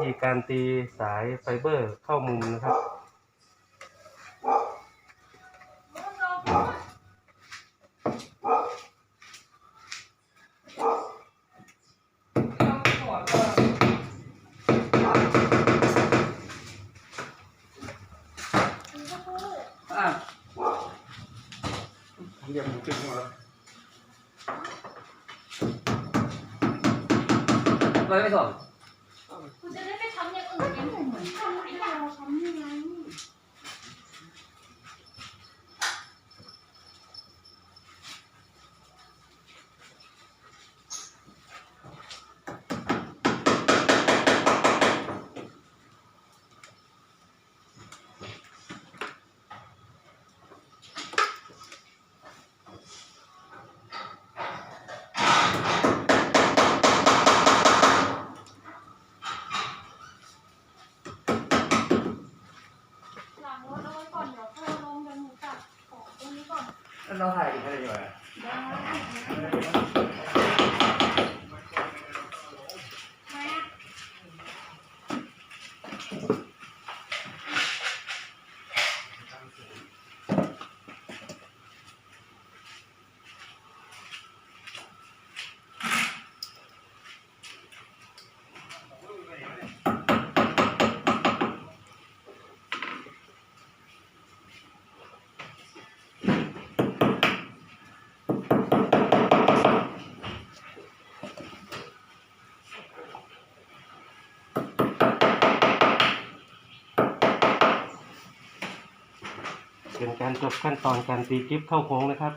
ธีการตีสายไฟเบอร์เข้ามุมนะครับ อะเรียกมันขึ้นมาแล้วเลยไม่สน คุณจะได้ไปทำอย่างอื่นยังเหมือนทำหลายอย่างไง หลังรถเอาไว้ก่อนเดี๋ยวพ่อลงเดี๋ยวหนูจัดของตรงนี้ ก่อนเราถ่ายอีกอะไรอยู่อะ ได้ไหมอะ เป็นการจบขั้นตอนการตีกิฟเข้าโค้งนะครับ